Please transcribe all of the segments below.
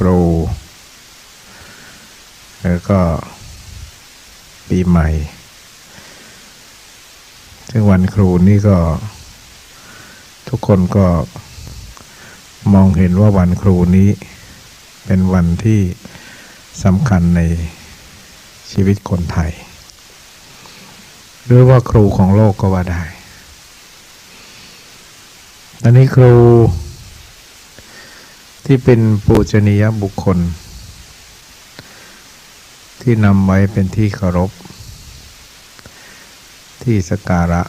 ครู แล้วก็ปีใหม่ ซึ่งวันครูนี่ก็ ทุกคนก็มองเห็นว่าวันครูนี้ เป็นวันที่สำคัญในชีวิตคนไทย หรือว่าครูของโลกก็ว่าได้ตอนนี้ครู ที่เป็นปูชนียบุคคล ที่นำไว้เป็นที่เคารพ ที่สการะ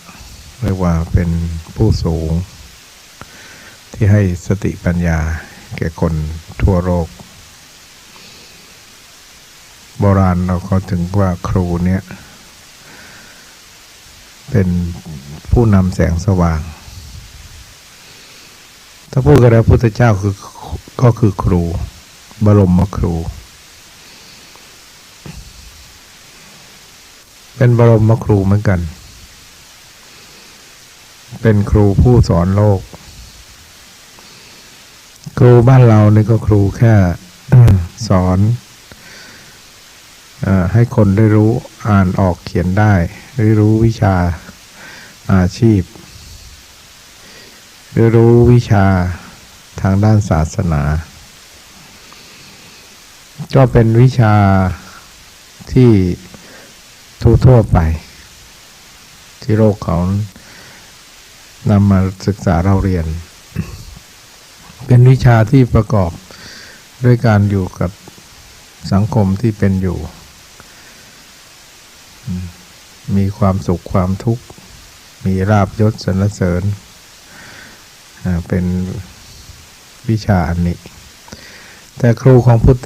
เรียกว่าเป็นผู้สูง ที่ให้สติปัญญาแก่คนทั่วโลกโบราณเราก็ถึงว่าครูเนี่ยเป็นผู้นำแสงสว่าง ถ้าพูดกันแล้วพุทธเจ้าคือ ก็คือครู บรมครู เป็นบรมครูเหมือนกัน เป็นครูผู้สอนโลก ครูบ้านเรานี่ก็ครูแค่สอนอให้คนได้รู้อ่านออกเขียนได้ ได้รู้วิชาอาชีพ ได้รู้วิชา ทางด้านศาสนา ก็เป็นวิชาที่ทั่วๆไป ที่โลกเขานำมาศึกษาเราเรียน เป็นวิชาที่ประกอบด้วยการอยู่กับสังคมที่เป็นอยู่ มีความสุขความทุกข์ มีราบยศสรรเสริญ เป็น วิชาอันนี้ แต่ครูของพุทธ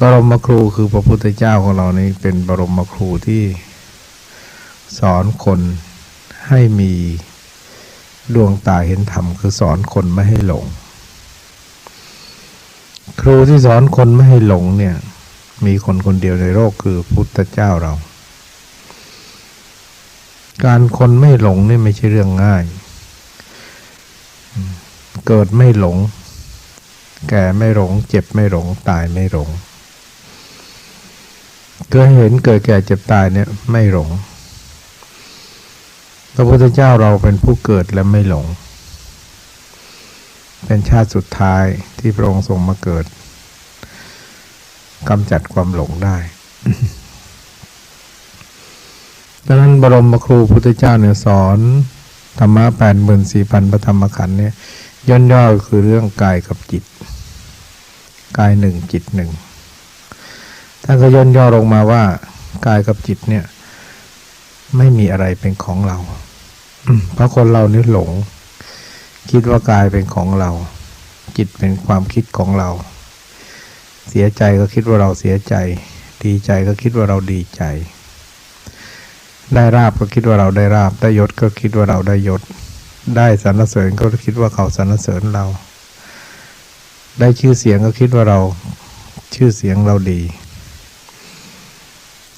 บรมครูคือพระพุทธเจ้าของเรานี่เป็นบรมครูที่สอนคนให้มีดวงตาเห็นธรรมคือสอนคนไม่ให้หลง ครูที่สอนคนไม่ให้หลงเนี่ย มีคนคนเดียวในโลกคือพุทธเจ้าเรา การคนไม่หลงนี่ไม่ใช่เรื่องง่าย เกิดไม่หลง แก่ไม่หลง เจ็บไม่หลง ตายไม่หลงเกิดเห็นเกิดแก่เจ็บตายเนี่ยไม่หลง พระพุทธเจ้าเราเป็นผู้เกิดและไม่หลง เป็นชาติสุดท้ายที่พระองค์ทรงมาเกิดกำจัดความหลงได้ดังนั้นบรมครูพุทธเจ้าเนี่ยสอนธรรมะแปดหมื่นสี่พันพระธรรมขันธ์เนี่ยย่นย่อคือเรื่องกายกับจิต กายหนึ่งจิตหนึ่งท่านก็ย่นย่อลงมาว่ากายกับจิตเนี่ย ไม่มีอะไรเป็นของเราเพราะคนเรานี่หลง คิดว่ากายเป็นของเรา จิตเป็นความคิดของเรา เสียใจก็คิดว่าเราเสียใจ ดีใจก็คิดว่าเราดีใจ ได้ราบก็คิดว่าเราได้ราบ ได้ยศก็คิดว่าเราได้ยศ ได้สรรเสริญก็คิดว่าเขาสรรเสริญเรา ได้ชื่อเสียงก็คิดว่าเราชื่อเสียงเราดี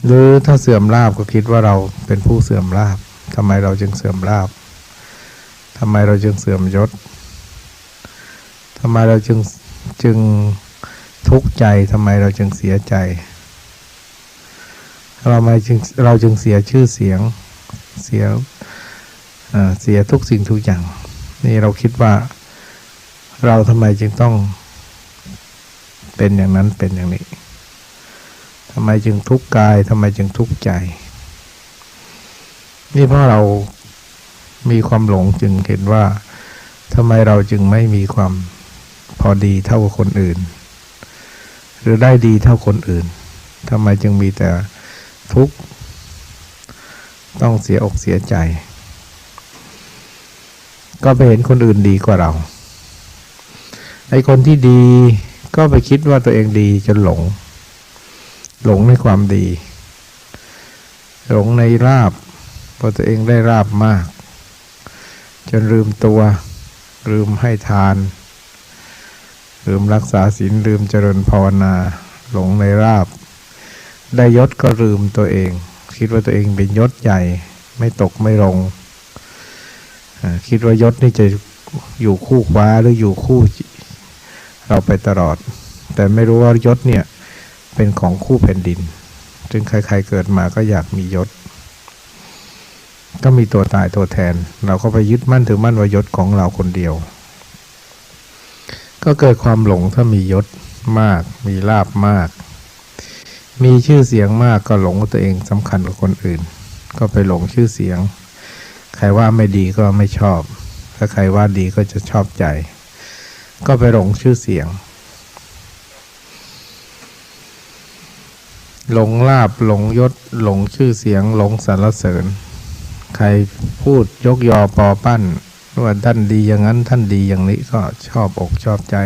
หรือถ้าเสื่อมลาบก็คิดว่าเราเป็นผู้เสื่อมลาบทำไมเราจึงเสื่อมลาบทำไมเราจึงเสื่อมยศทำไมเราจึงจึงทุกข์ใจทำไมเราจึงเสียใจเราไม่จึงเราจึงเสียชื่อเสียงเสียเสียทุกสิ่งทุกอย่าง นี่เราคิดว่า เราทำไมจึงต้อง เป็นอย่างนั้นเป็นอย่างนี้ทำไมจึงทุกข์กายทำไมจึงทุกข์ใจ นี่เพราะเรามีความหลงจึงเห็นว่าทำไมเราจึงไม่มีความพอดีเท่าคนอื่น หรือได้ดีเท่าคนอื่นทำไมจึงมีแต่ทุกข์ต้องเสียอกเสียใจ ก็ไปเห็นคนอื่นดีกว่าเราไอ้คนที่ดี ก็ไปคิดว่าตัวเองดีจนหลง หลงในความดี หลงในราบเพอตัวเองได้ราบมาก จนลืมตัว ลืมให้ทาน ลืมรักษาศีลลืมเจริญภาวนา หลงในราบ ได้ยศก็ลืมตัวเอง คิดว่าตัวเองเป็นยศใหญ่ ไม่ตกไม่ลง คิดว่ายศนี่จะอยู่คู่คว้าหรืออยู่คู่ เราไปตลอด แต่ไม่รู้ว่ายศเนี่ยเป็นของคู่แผ่นดินจึงใครๆเกิดมาก็อยากมียศ ก็มีตัวตายตัวแทน เราก็ไปยึดมั่นถือมั่นว่ายศของเราคนเดียว ก็เกิดความหลงถ้ามียศมาก มีลาบมาก มีชื่อเสียงมากก็หลงว่าตัวเองสำคัญกว่าคนอื่น ก็ไปหลงชื่อเสียง ใครว่าไม่ดีก็ไม่ชอบ ถ้าใครว่าดีก็จะชอบใจ ก็ไปหลงชื่อเสียง หลงลาบหลงยศ หลงชื่อเสียง หลงสรรเสริญ ใครพูดยกยอปอปั้นว่าท่านดีอย่างนั้นท่านดีอย่างนี้ก็ชอบอกชอบใจ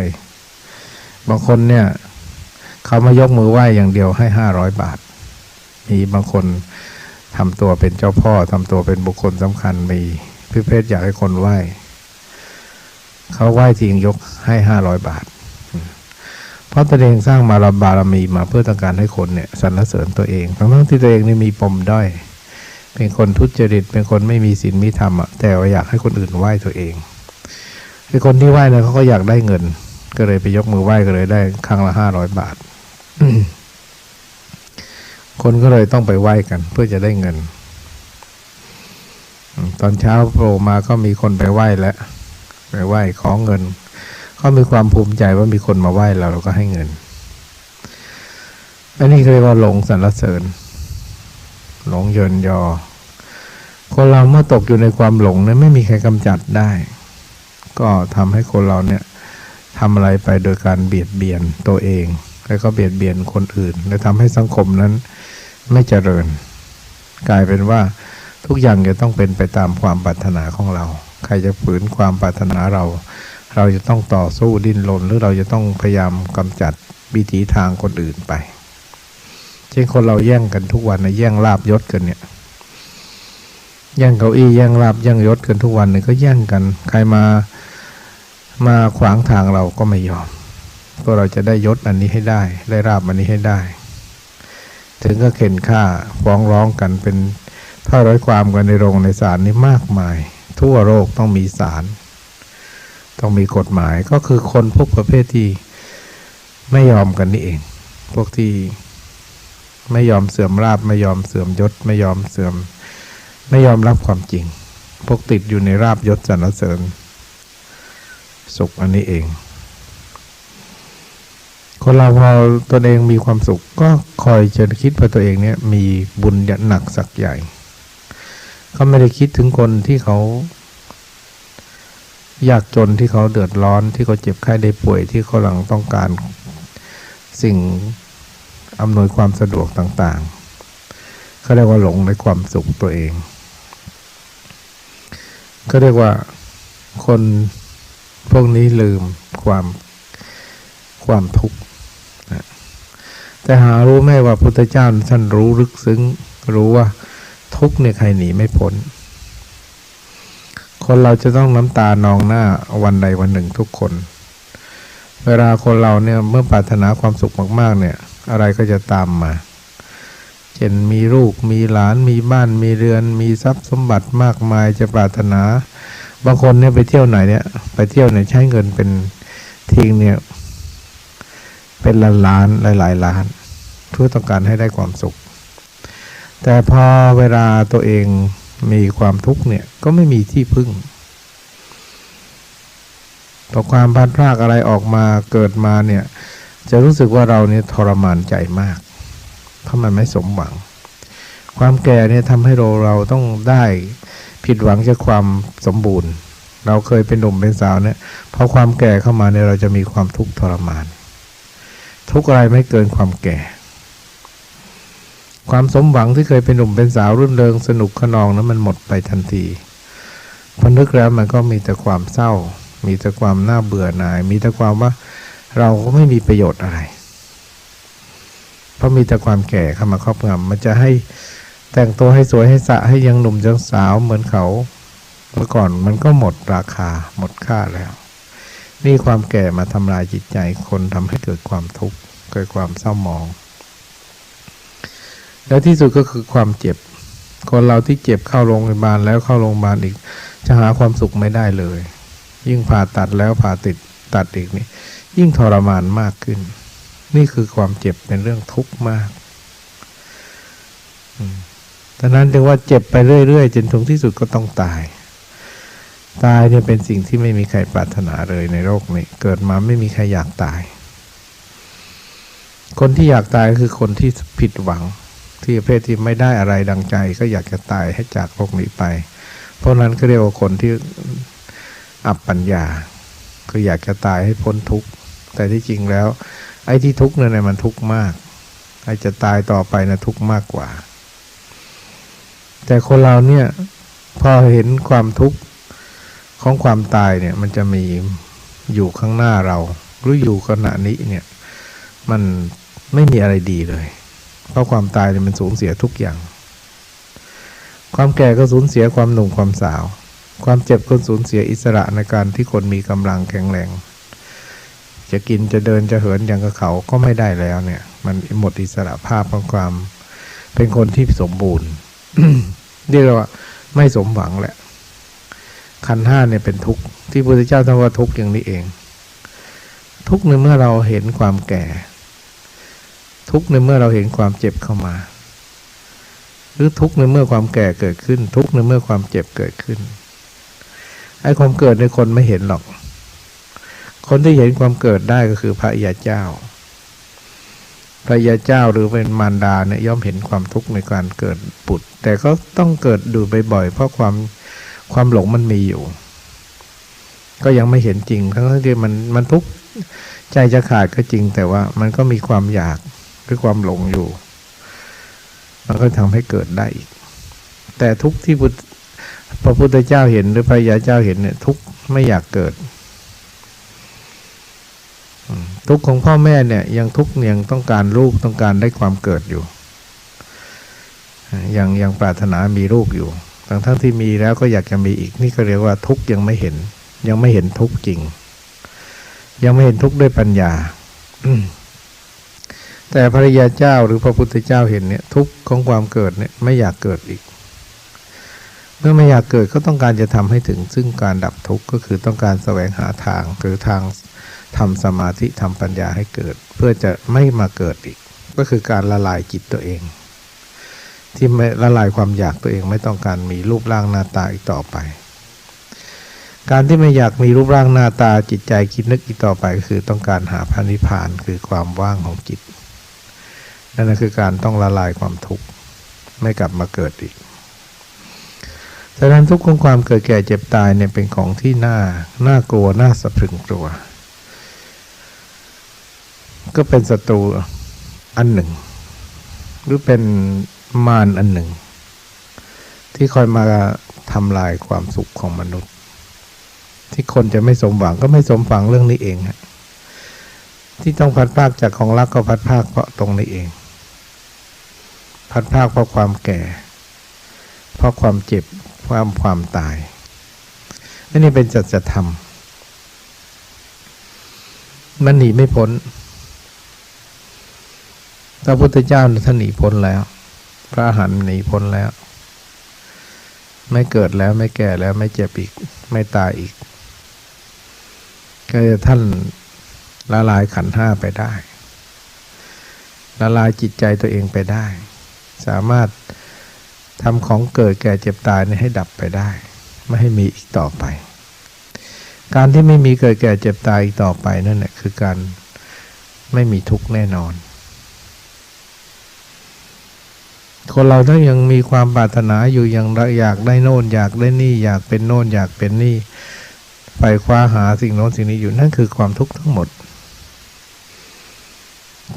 บางคนเนี่ย เขามายกมือไหว้อย่างเดียวให้ห้าร้อยบาท มีบางคนทำตัวเป็นเจ้าพ่อทำตัวเป็นบุคคลสำคัญมีพี่เพชรอยากให้คนไหว้ เขาไหว้ทิงยกให้ห้าร้อยบาท เพราะตัวเองสร้างมาราบารมีมาเพื่อต้องการให้คนเนี่ยสรรเสริญตัวเอง ทั้งทั้งที่ตัวเองนี่มีปมด้อย เป็นคนทุจริต เป็นคนไม่มีศีลมีธรรมอะ แต่ว่าอยากให้คนอื่นไหว้ตัวเองไอ้คนที่ไหว้เนี่ยเขาก็อยากได้เงิน ก็เลยไปยกมือไหว้ก็เลยได้ครั้งละห้าร้อยบาท คนก็เลยต้องไปไหว้กัน เพื่อจะได้เงิน ตอนเช้าโผล่มาก็มีคนไปไหว้แล้ว ไปไหว้ขอเงินเขามีความภูมิใจว่ามีคนมาไหว้เราเราก็ให้เงิน อันนี้เรียกว่าหลงสรรเสริญ หลงเยินยอ คนเราเมื่อตกอยู่ในความหลงเนี่ยไม่มีใครกำจัดได้ ก็ทำให้คนเราเนี่ยทำอะไรไปโดยการเบียดเบียนตัวเอง แล้วก็เบียดเบียนคนอื่น และทำให้สังคมนั้นไม่เจริญ กลายเป็นว่าทุกอย่างจะต้องเป็นไปตามความปรารถนาของเรา ใครจะฝืนความปรารถนาเรา เราจะต้องต่อสู้ดิ้นรนหรือเราจะต้องพยายามกำจัดวิถีทางคนอื่นไป เช่นคนเราแย่งกันทุกวันนะแย่งลาบยศกันเนี่ย แย่งเก้าอี้แย่งลาบแย่งยศกันทุกวันเนี่ยก็แย่งกัน ใครมามาขวางทางเราก็ไม่ยอม ก็เราจะได้ยศอันนี้ให้ได้ ได้ราบอันนี้ให้ได้ ถึงก็เข็นฆ่าฟ้องร้องกันเป็นถ้าร้อยความกันในโรงในศาลนี่มากมาย ทั่วโลกต้องมีศาลต้องมีกฎหมายก็คือคนพวกประเภทที่ไม่ยอมกันนี่เอง พวกที่ไม่ยอมเสื่อมราบไม่ยอมเสื่อมยศ ไม่ยอมเสื่อม ไม่ยอมรับความจริง พวกติดอยู่ในราบยศสรรเสริญ สุขอันนี้เอง คนเราพอตนเองมีความสุขก็คอยจะคิดว่าตัวเองเนี่ยมีบุญหนักสักใหญ่ เขาไม่ได้คิดถึงคนที่เขา ยากจนที่เขาเดือดร้อนที่เขาเจ็บไข้ได้ป่วยที่เขากำลังต้องการ สิ่งอำนวยความสะดวกต่างๆเขาเรียกว่าหลงในความสุขตัวเองเขาเรียกว่าคนพวกนี้ลืมความความทุกข์แต่หารู้ไหมว่าพุทธเจ้าท่านรู้ลึกซึ้ง รู้ว่า ทุกเนี่ยใครหนีไม่พ้น คนเราจะต้องน้ำตานองหน้าวันใดวันหนึ่งทุกคน เวลาคนเราเนี่ยเมื่อปรารถนาความสุขมากๆ เนี่ย อะไรก็จะตามมา เช่นมีลูกมีหลานมีบ้านมีเรือน มีทรัพย์สมบัติมากมายจะปรารถนา บางคนเนี่ยไปเที่ยวไหนเนี่ย ไปเที่ยวเนี่ยใช้เงินเป็นทิ้งเนี่ยเป็นล้านล้านหลายหลายๆล้านเพื่อต้องการให้ได้ความสุข แต่พอเวลาตัวเองมีความทุกข์เนี่ยก็ไม่มีที่พึ่งต่อความพลาดพลาดอะไรออกมาเกิดมาเนี่ย จะรู้สึกว่าเราเนี่ยทรมานใจมากเพราะมันไม่สมหวัง ความแก่เนี่ยทำให้เราเราต้องได้ผิดหวังจากความสมบูรณ์ เราเคยเป็นหนุ่มเป็นสาวเนี่ยพอความแก่เข้ามาเนี่ยเราจะมีความทุกข์ทรมาน ทุกอะไรไม่เกินความแก่ ความสมหวังที่เคยเป็นหนุ่มเป็นสาวรื่นเริงสนุกขนองนั้นมันหมดไปทันทีพอนึกแล้วมันก็มีแต่ความเศร้า มีแต่ความน่าเบื่อหน่าย มีแต่ความว่าเราก็ไม่มีประโยชน์อะไร เพราะมีแต่ความแก่เข้ามาครอบงำมันจะให้แต่งตัวให้สวยให้สะให้ยังหนุ่มยังสาวเหมือนเขา เมื่อก่อนมันก็หมดราคาหมดค่าแล้ว นี่ความแก่มาทำลายจิตใจคนทำให้เกิดความทุกข์เกิดความเศร้าหมอง แล้วที่สุดก็คือความเจ็บ คนเราที่เจ็บเข้าโรงพยาบาลแล้วเข้าโรงพยาบาลอีก จะหาความสุขไม่ได้เลย ยิ่งผ่าตัดแล้วผ่าติดตัดอีกนี่ยิ่งทรมานมากขึ้น นี่คือความเจ็บเป็นเรื่องทุกข์มากดังนั้นจึงว่าเจ็บไปเรื่อยๆจนถึงที่สุดก็ต้องตาย ตายเนี่ยเป็นสิ่งที่ไม่มีใครปรารถนาเลยในโลกนี้ เกิดมาไม่มีใครอยากตาย คนที่อยากตายก็คือคนที่ผิดหวัง ที่ประเภทที่ไม่ได้อะไรดังใจ ก็อยากจะตายให้จากโลกนี้ไป เพราะนั้นก็เรียกว่าคนที่อับปัญญาคืออยากจะตายให้พ้นทุกข์ แต่ที่จริงแล้ว ไอ้ที่ทุกข์เนี่ยมันทุกข์มากไอ้จะตายต่อไปนะทุกข์มากกว่า แต่คนเราเนี่ยพอเห็นความทุกข์ของความตายเนี่ย มันจะมีอยู่ข้างหน้าเรา หรืออยู่ขณะนี้เนี่ย มันไม่มีอะไรดีเลย เพราะความตายเนี่ยมันสูญเสียทุกอย่าง ความแก่ก็สูญเสียความหนุ่มความสาว ความเจ็บก็สูญเสียอิสระในการที่คนมีกำลังแข็งแรง จะกินจะเดินจะเหินอย่างกับเขาก็ไม่ได้แล้วเนี่ย มันหมดอิสระภาพของความ เป็นคนที่สมบูรณ์เรียกว่าไม่สมหวังแหละ ขันห้าเนี่ยเป็นทุกข์ที่พระพุทธเจ้าท่านว่าทุกข์อย่างนี้เอง ทุกข์ในเมื่อเราเห็นความแก่ ทุกในเมื่อเราเห็นความเจ็บเข้ามา หรือทุกในเมื่อความแก่เกิดขึ้น ทุกในเมื่อความเจ็บเกิดขึ้นไอ้ความเกิดในคนไม่เห็นหรอก คนที่เห็นความเกิดได้ก็คือพระยาเจ้า พระยาเจ้าหรือเป็นมารดาเนี่ยย่อมเห็นความทุกข์ในการเกิดปุตแต่ก็ต้องเกิดดูบ่อยๆเพราะความความหลงมันมีอยู่ ก็ยังไม่เห็นจริงทั้งที่มันมันทุกข์ใจจะขาดก็จริงแต่ว่ามันก็มีความอยากือความหลงอยู่ มันก็ทำให้เกิดได้อีก แต่ทุกที่พระพุทธเจ้าเห็นหรือพระยาเจ้าเห็นเนี่ย ทุกไม่อยากเกิด ทุกของพ่อแม่เนี่ย ยังทุกยังต้องการลูกต้องการได้ความเกิดอยู่ยังยังปรารถนามีลูกอยู่ทั้งทั้งที่มีแล้วก็อยากจะมีอีก นี่ก็เรียกว่าทุกยังไม่เห็น ยังไม่เห็นทุกจริง ยังไม่เห็นทุกด้วยปัญญา แต่พระยาเจ้าหรือพระพุทธเจ้าเห็นเนี่ยทุกข์ของความเกิดเนี่ยไม่อยากเกิดอีก เมื่อไม่อยากเกิดก็ต้องการจะทำให้ถึง ซึ่งการดับทุกข์ก็คือต้องการแสวงหาทางหรือทางทำสมาธิทำปัญญาให้เกิด เพื่อจะไม่มาเกิดอีก ก็คือการละลายจิตตัวเอง ที่ไม่ละลายความอยากตัวเองไม่ต้องการมีรูปร่างหน้าตาอีกต่อไป การที่ไม่อยากมีรูปร่างหน้าตาจิตใจคิดนึกอีกต่อไป ก็คือต้องการหาพระนิพพานคือความว่างของจิต นั่นคือการต้องละลายความทุกข์ไม่กลับมาเกิดอีกดังนั้นทุกข์ของความเกิดแก่เจ็บตายเนี่ยเป็นของที่น่าน่ากลัวน่าสะพรึงกลัว ก็เป็นศัตรูอันหนึ่ง หรือเป็นมารอันหนึ่ง ที่คอยมาทำลายความสุขของมนุษย์ ที่คนจะไม่สมหวังก็ไม่สมหวังเรื่องนี้เองฮะที่ต้องพัดภาคจากของรักก็พัดภาคเพราะตรงนี้เอง พัดภาคเพราะความแก่ เพราะความเจ็บความความตายอันนี้เป็นจัจธรรม มันหนีไม่พ้นพระพุทธเจ้าท่านหนีพ้นแล้ว พระหันหนีพ้นแล้ว ไม่เกิดแล้วไม่แก่แล้วไม่เจ็บอีก ไม่ตายอีก ก็จะท่านละลายขันห้าไปได้ ละลายจิตใจตัวเองไปได้ สามารถทำของเกิดแก่เจ็บตายนี่ให้ดับไปได้ ไม่ให้มีอีกต่อไป การที่ไม่มีเกิดแก่เจ็บตายอีกต่อไปนั่นแหละคือการไม่มีทุกข์แน่นอน คนเราถ้ายังมีความปรารถนาอยู่ยังอยากได้โน่นอยากได้นี่อยากเป็นโน่นอยากเป็นนี่ไปคว้าหาสิ่งโน้นสิ่งนี้อยู่นั่นคือความทุกข์ทั้งหมด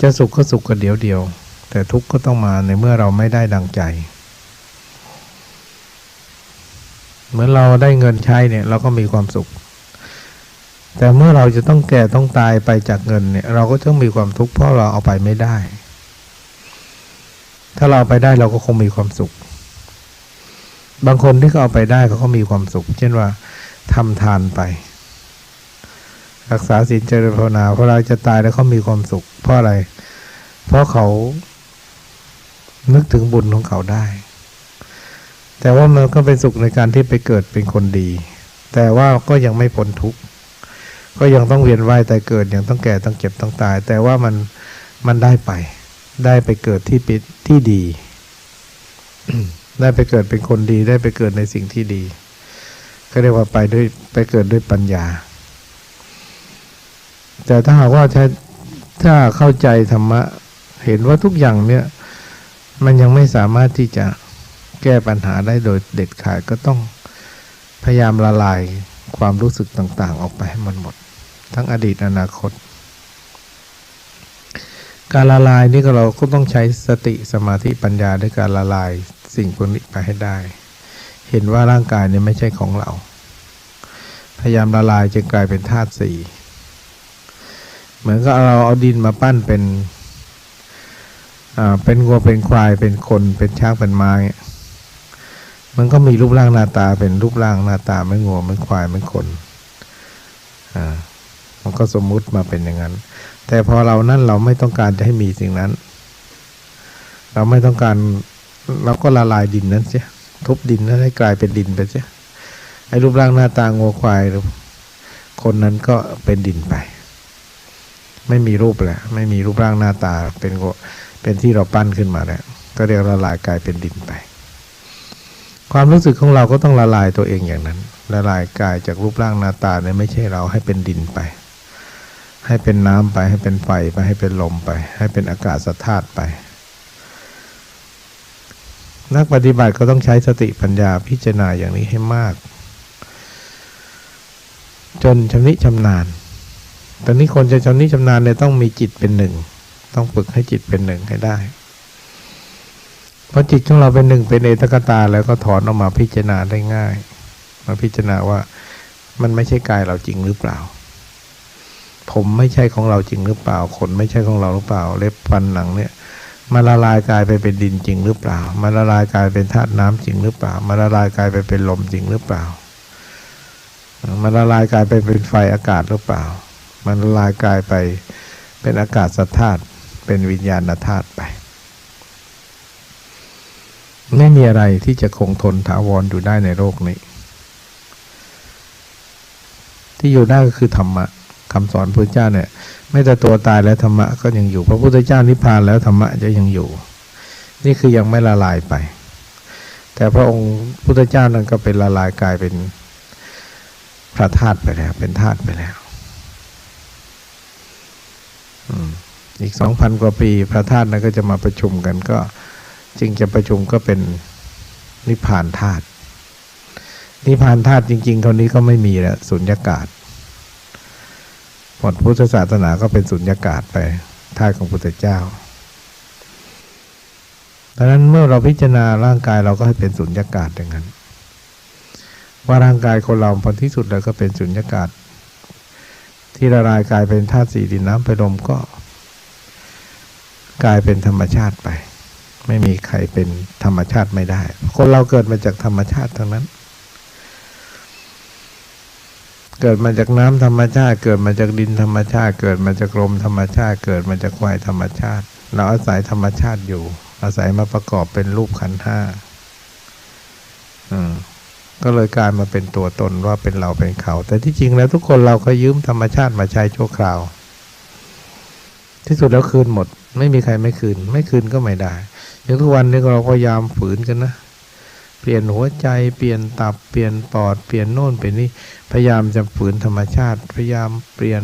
จะสุขก็สุขกันเดียวเดียว แต่ทุกข์ก็ต้องมาในเมื่อเราไม่ได้ดังใจเหมือนเราได้เงินใช้เนี่ยเราก็มีความสุข แต่เมื่อเราจะต้องแก่ต้องตายไปจากเงินเนี่ยเราก็ต้องมีความทุกข์เพราะเราเอาไปไม่ได้ ถ้าเราเอาไปได้เราก็คงมีความสุข บางคนที่เขาเอาไปได้เขาก็มีความสุข เช่นว่าทำทานไปรักษาศีลเจริญภาวนาพอเราจะตายแล้วเขามีความสุข เพราะอะไร เพราะเขา นึกถึงบุญของเขาได้ แต่ว่ามันก็เป็นสุขในการที่ไปเกิดเป็นคนดี แต่ว่าก็ยังไม่พ้นทุกข์ก็ยังต้องเวียนว่ายแต่เกิดยังต้องแก่ต้องเจ็บต้องตาย แต่ว่ามันมันได้ไป ได้ไปเกิดที่ปิที่ดี ได้ไปเกิดเป็นคนดี ได้ไปเกิดในสิ่งที่ดี ก็เรียกว่าไปด้วยไปเกิดด้วยปัญญา แต่ถ้าหากว่าถ้าถ้าเข้าใจธรรมะ เห็นว่าทุกอย่างเนี่ย มันยังไม่สามารถที่จะแก้ปัญหาได้โดยเด็ดขาดก็ต้องพยายามละลายความรู้สึกต่างๆ ออกไปให้มันหมด ทั้งอดีตอนาคต การละลายนี่ก็เราก็ต้องใช้สติสมาธิปัญญาด้วยการละลายสิ่งพวกนี้ไปให้ได้ เห็นว่าร่างกายเนี่ยไม่ใช่ของเรา พยายามละลายจนกลายเป็นธาตุสี่เหมือนกับเราเอาดินมาปั้นเป็น เป็นวัวเป็นควายเป็นคนเป็นช้างเป็นม้าเนี่ยมันก็มีรูปร่างหน้าตาเป็นรูปร่างหน้าตาไม่งัวไม่ควายไม่คนอ่ามันก็สมมุติมาเป็นอย่างนั้น แต่พอเรานั่นเราไม่ต้องการจะให้มีสิ่งนั้น เราไม่ต้องการเราก็ละลายดินนั้นเสียทุบดินนั้นให้กลายเป็นดินไปเสียไอ้รูปร่างหน้าตางัวควายคนนั้นก็เป็นดินไป ไม่มีรูปแล้วไม่มีรูปร่างหน้าตาเป็นงัว เป็นที่เราปั้นขึ้นมาแล้วก็เรียกละลายกลายเป็นดินไป ความรู้สึกของเราก็ต้องละลายตัวเองอย่างนั้น ละลายกายจากรูปร่างหน้าตาเนี่ยไม่ใช่เราให้เป็นดินไป ให้เป็นน้ำไป ให้เป็นไฟไปให้เป็นลมไป ให้เป็นอากาศธาตุไป นักปฏิบัติก็ต้องใช้สติปัญญาพิจารณาอย่างนี้ให้มาก จนชำนิชำนาญตอนนี้คนจะชำนิชำนาญเนี่ยต้องมีจิตเป็นหนึ่ง ต้องฝึกให้จิตเป็นหนึ่งให้ได้พอจิตของเราเป็นหนึ่งเป็นเอตกตาแล้วก็ถอนออกมาพิจารณาได้ง่าย มาพิจารณาว่ามันไม่ใช่กายเราจริงหรือเปล่า ผมไม่ใช่ของเราจริงหรือเปล่า ขนไม่ใช่ของเราหรือเปล่า เล็บฟันหนังเนี่ยมาละลายกายไปเป็นดินจริงหรือเปล่ามาละลายกายเป็นธาตุน้ำจริงหรือเปล่ามาละลายกายไปเป็นลมจริงหรือเปล่ามาละลายกายไปเป็นไฟอากาศหรือเปล่า มันละลายกายไปเป็นอากาศสธาตุ เป็นวิญญาณธาตุไป ไม่มีอะไรที่จะคงทนถาวรอยู่ได้ในโลกนี้ ที่อยู่ได้ก็คือธรรมะคำสอนพระเจ้าเนี่ยไม่แต่ตัวตายแล้วธรรมะก็ยังอยู่ พระพุทธเจ้านิพพานแล้วธรรมะจะยังอยู่ นี่คือยังไม่ละลายไป แต่พระองค์พุทธเจ้านั้นก็เป็นละลายกลายเป็นพระธาตุไปแล้ว เป็นธาตุไปแล้ว อืม อีกสองพันกว่าปีพระธาตุนั้นก็จะมาประชุมกันก็จึงจะประชุมก็เป็นนิพพานธาตุนิพพานธาตุจริงๆเท่านี้ก็ไม่มีแล้วสุญญากาศหมดพุทธศาสนาก็เป็นสุญญากาศไปธาตุของพุทธเจ้าดังนั้นเมื่อเราพิจารณาร่างกายเราก็ให้เป็นสุญญากาศอย่างนั้น ว่าร่างกายคนเราพอที่สุดแล้วก็เป็นสุญญากาศ ที่ละลายกลายเป็นธาตุสี่ดินน้ำไปลมก็ กลายเป็นธรรมชาติไป ไม่มีใครเป็นธรรมชาติไม่ได้ คนเราเกิดมาจากธรรมชาติทั้งนั้น เกิดมาจากน้ำธรรมชาติ เกิดมาจากดินธรรมชาติ เกิดมาจากลมธรรมชาติ เกิดมาจากไฟธรรมชาติ เราอาศัยธรรมชาติอยู่ อาศัยมาประกอบเป็นรูปขันห้าอืมก็เลยกลายมาเป็นตัวตนว่าเป็นเราเป็นเขา แต่ที่จริงแล้วทุกคนเราก็ยืมธรรมชาติมาใช้ชั่วคราว ที่สุดแล้วคืนหมด ไม่มีใครไม่คืน ไม่คืนก็ไม่ได้อย่างทุกวันนี้เราก็พยายามฝืนกันนะ เปลี่ยนหัวใจเปลี่ยนตับเปลี่ยนปอดเปลี่ยนโน่นเป็นนี่พยายามจะฝืนธรรมชาติ พยายามเปลี่ยน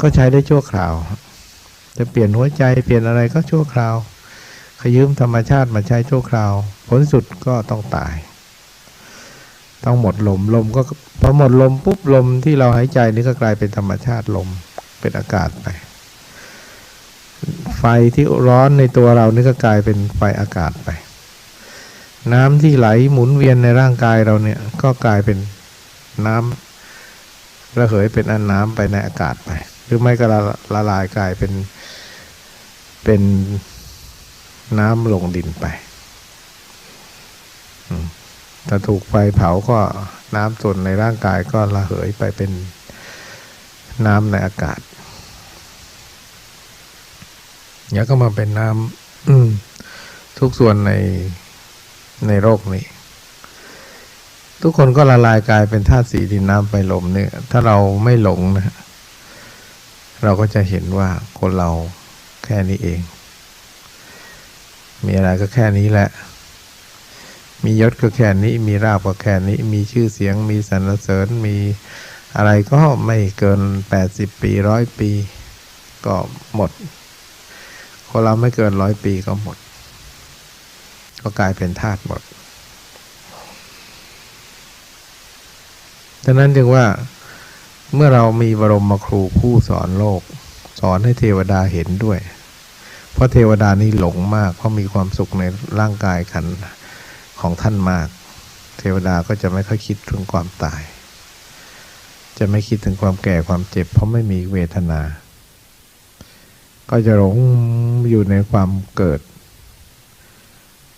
ก็ใช้ได้ชั่วคราว จะเปลี่ยนหัวใจเปลี่ยนอะไรก็ชั่วคราว ขยืมธรรมชาติมาใช้ชั่วคราว ผลสุดก็ต้องตาย ต้องหมดลมลมก็พอหมดลมปุ๊บลมที่เราหายใจนี่ก็กลายเป็นธรรมชาติลมเป็นอากาศไป ไฟที่ร้อนในตัวเรานี่ก็กลายเป็นไฟอากาศไป น้ำที่ไหลหมุนเวียนในร่างกายเราเนี่ยก็กลายเป็นน้ำระเหยเป็นอันน้ำไปในอากาศไป หรือไม่ก็ละละลายกลายเป็นเป็นน้ำลงดินไปถ้าถูกไฟเผาก็น้ำส่วนในร่างกายก็ระเหยไปเป็นน้ำในอากาศ แล้วก็มาเป็นน้ำอืม ทุกส่วนในในโลกนี้ ทุกคนก็ละลายกลายเป็นธาตุสีดินน้ำไฟลมเนี่ย ถ้าเราไม่หลงนะเราก็จะเห็นว่าคนเราแค่นี้เอง มีอะไรก็แค่นี้แหละ มียศก็แค่นี้ มีราบก็แค่นี้ มีชื่อเสียง มีสรรเสริญ มีอะไรก็ไม่เกินแปดสิบปีร้อยปี ก็หมด คนเราไม่เกินร้อยปีก็หมด ก็กลายเป็นธาตุหมดดังนั้นจึงว่าเมื่อเรามีบรมครูผู้สอนโลก สอนให้เทวดาเห็นด้วย เพราะเทวดานี่หลงมาก เพราะมีความสุขในร่างกายขันของท่านมาก เทวดาก็จะไม่ค่อยคิดถึงความตาย จะไม่คิดถึงความแก่ความเจ็บ เพราะไม่มีเวทนา ก็จะหลง อยู่ในความเกิด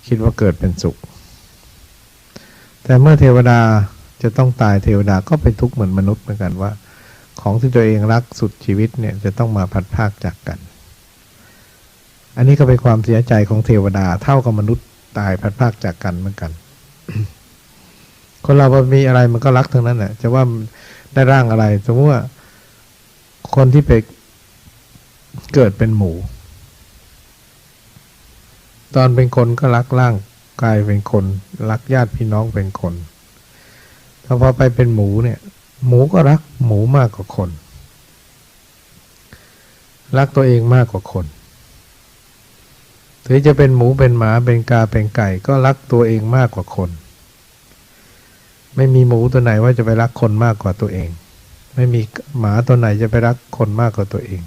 คิดว่าเกิดเป็นสุข แต่เมื่อเทวดาจะต้องตายเทวดาก็เป็นทุกข์เหมือนมนุษย์เหมือนกันว่า ของที่ตัวเองรักสุดชีวิตเนี่ยจะต้องมาพัดพากจากกัน อันนี้ก็เป็นความเสียใจของเทวดาเท่ากับมนุษย์ตายพัดพากจากกันเหมือนกันคนเราพอมีอะไรมันก็รักทั้งนั้นแหละจะว่าได้ร่างอะไร สมมติว่าคนที่ไปเกิดเป็นหมู ตอนเป็นคนก็รักร่างกายเป็นคน รักญาติพี่น้องเป็นคนแต่พอไปเป็นหมูเนี่ย หมูก็รักหมูมากกว่าคน รักตัวเองมากกว่าคนถึงจะเป็นหมูเป็นหมาเป็นกาเป็นไก่ ก็รักตัวเองมากกว่าคน ไม่มีหมูตัวไหนว่าจะไปรักคนมากกว่าตัวเอง ไม่มีหมาตัวไหนจะไปรักคนมากกว่าตัวเอง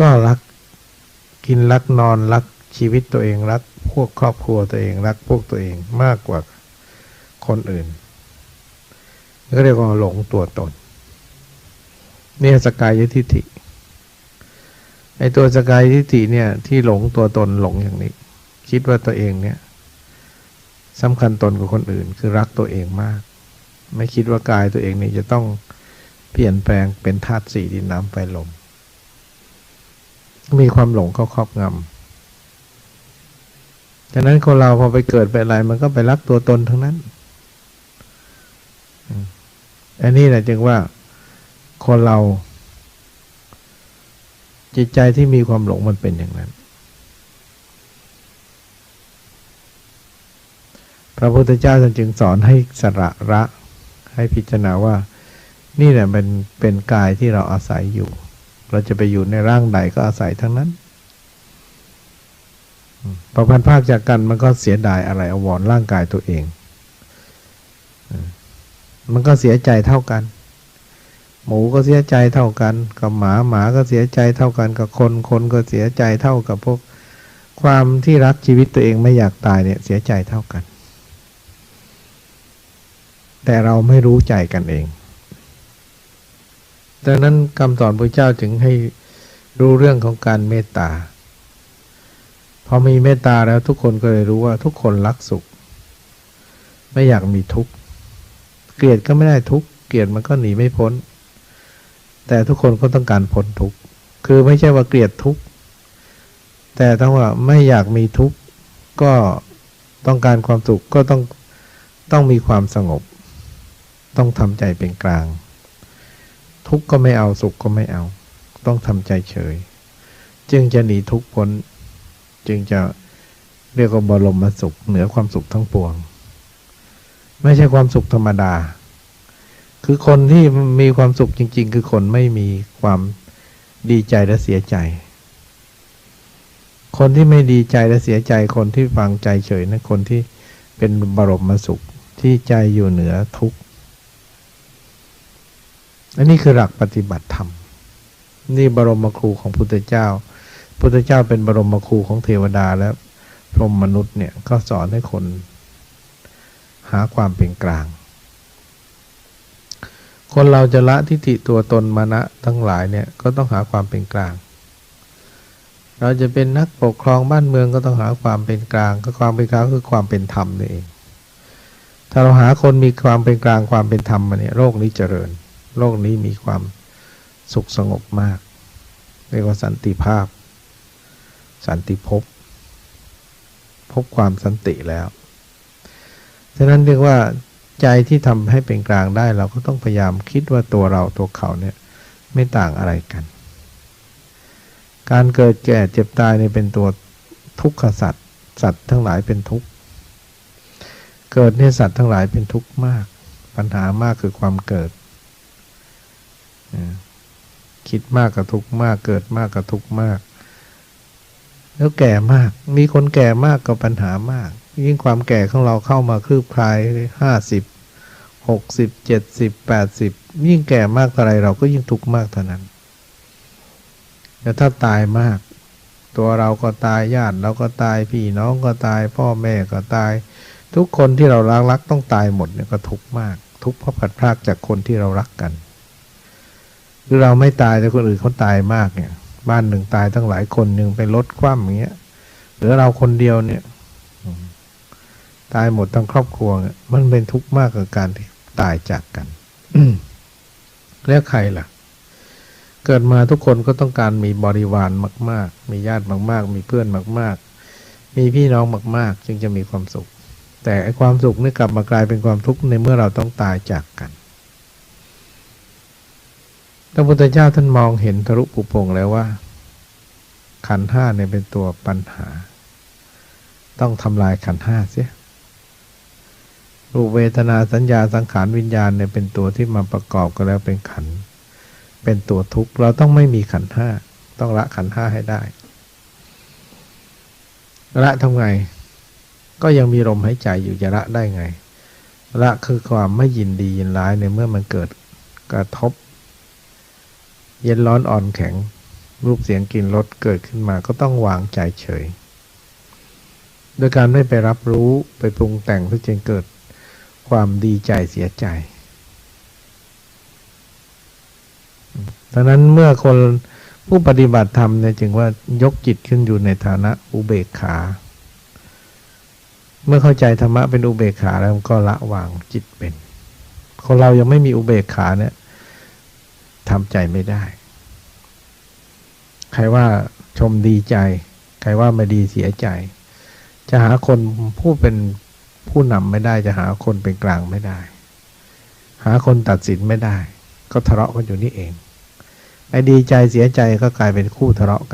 ก็รักกินรักนอนรักชีวิตตัวเองรัก พวกครอบครัวตัวเองรักพวกตัวเองมากกว่าคนอื่นก็เรียกว่าหลงตัวตนเนี่ยสกายยทิฏฐิไอตัวสกายทิฏฐิเนี่ยที่หลงตัวตนหลงอย่างนี้ คิดว่าตัวเองเนี่ยสำคัญตนกว่าคนอื่น คือรักตัวเองมาก ไม่คิดว่ากายตัวเองนี่จะต้องเปลี่ยนแปลงเป็นธาตุสี่ดินน้ำไฟลม มีความหลงเข้าครอบงำฉะนั้นคนเราพอไปเกิดไปอะไร มันก็ไปรักตัวตนทั้งนั้น อันนี้แหละจึงว่าคนเรา จิตใจที่มีความหลงมันเป็นอย่างนั้น พระพุทธเจ้าจึงสอนให้สระระ ให้พิจารณาว่า นี่แหละเป็นเป็นกายที่เราอาศัยอยู่ เราจะไปอยู่ในร่างใดก็อาศัยทั้งนั้นพอพันภาคจากกันมันก็เสียดายอะไรอววรร่างกายตัวเอง มันก็เสียใจเท่ากัน หมูก็เสียใจเท่ากัน กับหมาหมาก็เสียใจเท่ากัน กับคนคนก็เสียใจเท่ากับพวกความที่รักชีวิตตัวเองไม่อยากตายเนี่ยเสียใจเท่ากัน แต่เราไม่รู้ใจกันเอง ดังนั้นคำสอนพระเจ้าจึงให้รู้เรื่องของการเมตตา พอมีเมตตาแล้วทุกคนก็เลยรู้ว่าทุกคนรักสุข ไม่อยากมีทุกข์ เกลียดก็ไม่ได้ทุกข์ เกลียดมันก็หนีไม่พ้น แต่ทุกคนก็ต้องการพ้นทุกข์ คือไม่ใช่ว่าเกลียดทุกข์ แต่ถ้าว่าไม่อยากมีทุกข์ ก็ต้องการความสุขก็ต้องต้องมีความสงบ ต้องทำใจเป็นกลาง ทุกข์ก็ไม่เอาสุขก็ไม่เอา ต้องทำใจเฉย จึงจะหนีทุกข์พ้น จึงจะเรียกว่าบรมสุขเหนือความสุขทั้งปวง ไม่ใช่ความสุขธรรมดา คือคนที่มีความสุขจริง ๆ คือคนไม่มีความดีใจและเสียใจ คนที่ไม่ดีใจและเสียใจ คนที่ฟังใจเฉยนะคนที่เป็นบรมสุขที่ใจอยู่เหนือทุกข์ อันนี้คือหลักปฏิบัติธรรม นี่บรมครูของพุทธเจ้า พุทธเจ้าเป็นบรมครูของเทวดาและพรหมมนุษย์เนี่ยก็สอนให้คน หาความเป็นกลาง คนเราจะละทิฏฐิตัวตนมานะทั้งหลายเนี่ยก็ต้องหาความเป็นกลาง เราจะเป็นนักปกครองบ้านเมืองก็ต้องหาความเป็นกลาง ก็ความเป็นกลางคือความเป็นธรรมนี่เอง ถ้าเราหาคนมีความเป็นกลางความเป็นธรรมมาเนี่ยโลกนี้เจริญ โลกนี้มีความสุขสงบมาก เรียกว่าสันติภาพ สันติภพ พบความสันติแล้ว ฉะนั้นเรียกว่าใจที่ทำให้เป็นกลางได้เราก็ต้องพยายามคิดว่าตัวเราตัวเขาเนี่ยไม่ต่างอะไรกัน การเกิดแก่เจ็บตายเนี่ยเป็นตัวทุกขสัตว์สัตว์ทั้งหลายเป็นทุกข์ เกิดเนี่ยสัตว์ทั้งหลายเป็นทุกข์มาก ปัญหามากคือความเกิด คิดมากกับทุกมาก เกิดมากกับทุกมาก แล้วแก่มาก มีคนแก่มากก็ปัญหามาก ยิ่งความแก่ของเราเข้ามาคลืบคลายห้าสิบหกสิบเจ็ดสิบแปดสิบยิ่งแก่มากเท่าไรเราก็ยิ่งทุกข์มากเท่านั้นแล้วถ้าตายมาก ตัวเราก็ตายญาติเราก็ตายพี่น้องก็ตาย พ่อแม่ก็ตาย ทุกคนที่เรารักรักต้องตายหมดเนี่ยก็ทุกข์มาก ทุกข์เพราะผัดพรากจากคนที่เรารักกัน คือเราไม่ตายแต่คนอื่นเขาตายมากเนี่ย บ้านหนึ่งตายตั้งหลายคนหนึ่งไปรถคว่ำอย่างเงี้ยหลือเราคนเดียวเนี่ยตายหมดทั้งครอบครัวเนี่ยมันเป็นทุกข์มากกับการที่ตายจากกันแล้วใครล่ะ เกิดมาทุกคนก็ต้องการมีบริวารมาก ๆ มีญาติมาก ๆ มีเพื่อนมาก ๆ มีพี่น้องมาก ๆ จึงจะมีความสุข แต่ความสุขนี่กลับมากลายเป็นความทุกข์ในเมื่อเราต้องตายจากกัน พระพุทธเจ้าท่านมองเห็นทะลุปุโปงแล้วว่า ขันห้าเนี่ยเป็นตัวปัญหา ต้องทำลายขันห้าเสียรูปเวทนาสัญญาสังขารวิญญาณเนี่ยเป็นตัวที่มาประกอบกันแล้วเป็นขัน เป็นตัวทุกข์ เราต้องไม่มีขันห้า ต้องละขันห้าให้ได้ ละทำไง ก็ยังมีลมหายใจอยู่จะละได้ไง ละคือความไม่ยินดียินร้ายในเมื่อมันเกิดกระทบ เย็นร้อนอ่อนแข็ง รูปเสียงกลิ่นรสเกิดขึ้นมาก็ต้องวางใจเฉย โดยการไม่ไปรับรู้ไปปรุงแต่งเพื่อจึงเกิดความดีใจเสียใจดังนั้นเมื่อคนผู้ปฏิบัติธรรมเนี่ยจึงว่ายกจิตขึ้นอยู่ในฐานะอุเบกขา เมื่อเข้าใจธรรมะเป็นอุเบกขาแล้วก็ละวางจิตเป็น คนเรายังไม่มีอุเบกขาเนี่ย ทำใจไม่ได้ ใครว่าชมดีใจ ใครว่าไม่ดีเสียใจ จะหาคนผู้เป็นผู้นำไม่ได้ จะหาคนเป็นกลางไม่ได้ หาคนตัดสินไม่ได้ ก็ทะเลาะกันอยู่นี่เองไอ้ดีใจเสียใจก็กลายเป็นคู่ทะเลาะกัน